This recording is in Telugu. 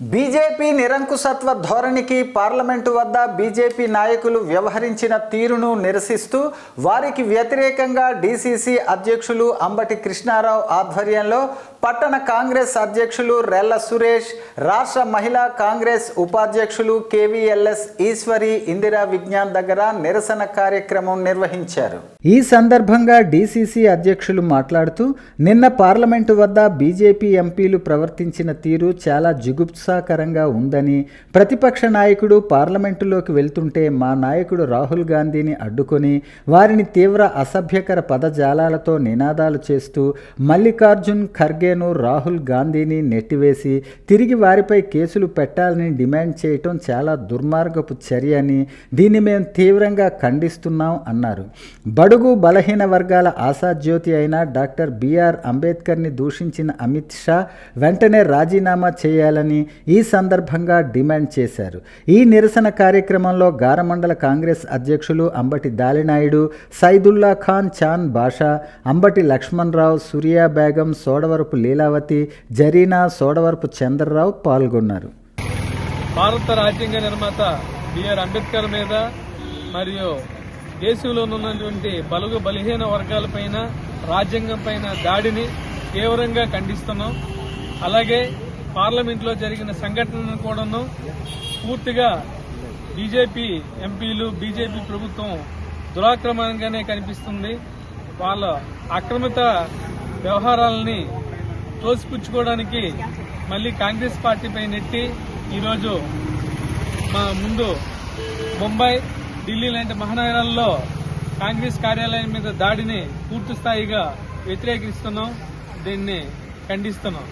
బీజేపీ నిరంకుశత్వ ధోరణికి పార్లమెంటు వద్ద బీజేపీ నాయకులు వ్యవహరించిన తీరును నిరసిస్తూ వారికి వ్యతిరేకంగా డీసీసీ అధ్యక్షులు అంబటి కృష్ణారావు ఆధ్వర్యంలో పట్టణ కాంగ్రెస్ అధ్యక్షులు రెల్ల సురేష్ రాష్ట్ర మహిళా కాంగ్రెస్ ఉపాధ్యక్షులు కేవీఎల్ఎస్ ఈశ్వరి ఇందిరా విజ్ఞాన్ దగ్గర నిరసన కార్యక్రమం నిర్వహించారు. ఈ సందర్భంగా డీసీసీ అధ్యక్షులు మాట్లాడుతూ నిన్న పార్లమెంటు వద్ద బీజేపీ ఎంపీలు ప్రవర్తించిన తీరు చాలా ఉత్సాహకరంగా ఉందని ప్రతిపక్ష నాయకుడు పార్లమెంటులోకి వెళ్తుంటే మా నాయకుడు రాహుల్ గాంధీని అడ్డుకొని వారిని తీవ్ర అసభ్యకర పదజాలాలతో నినాదాలు చేస్తూ మల్లికార్జున్ ఖర్గేను రాహుల్ గాంధీని నెట్టివేసి తిరిగి వారిపై కేసులు పెట్టాలని డిమాండ్ చేయటం చాలా దుర్మార్గపు చర్య అని దీన్ని మేము తీవ్రంగా ఖండిస్తున్నాం అన్నారు. బడుగు బలహీన వర్గాల ఆశాజ్యోతి అయిన డాక్టర్ బిఆర్ అంబేద్కర్ని దూషించిన అమిత్ షా వెంటనే రాజీనామా చేయాలని ఈ సందర్భంగా డిమాండ్ చేశారు. ఈ నిరసన కార్యక్రమంలో గారమండల కాంగ్రెస్ అధ్యక్షులు అంబటి దాలినాయుడు సైదుల్లా ఖాన్ చాన్ బాషా అంబటి లక్ష్మణరావు సూర్యా బేగం సోడవరపు లీలావతి జరీనా సోడవరపు చంద్రరావు పాల్గొన్నారు. భారత రాజ్యాంగ నిర్మాత బిఆర్ అంబేద్కర్ మీద మరియు దేశంలో ఉన్నటువంటి బలుగు బలహీన వర్గాలపైన రాజ్యాంగం పైన దాడిని తీవ్రంగా ఖండిస్తున్నాం. అలాగే పార్లమెంట్లో జరిగిన సంఘటనను కూడాను పూర్తిగా బీజేపీ ఎంపీలు బీజేపీ ప్రభుత్వం దురాక్రమంగానే కనిపిస్తుంది. వాళ్ళ అక్రమిత వ్యవహారాలని తోసిపుచ్చుకోవడానికి మళ్ళీ కాంగ్రెస్ పార్టీపై నెట్టి ఈరోజు మా ముందు ముంబై ఢిల్లీ లాంటి మహానగరాల్లో కాంగ్రెస్ కార్యాలయం మీద దాడిని పూర్తి స్థాయిగా వ్యతిరేకిస్తున్నాం. దీన్ని ఖండిస్తున్నాం.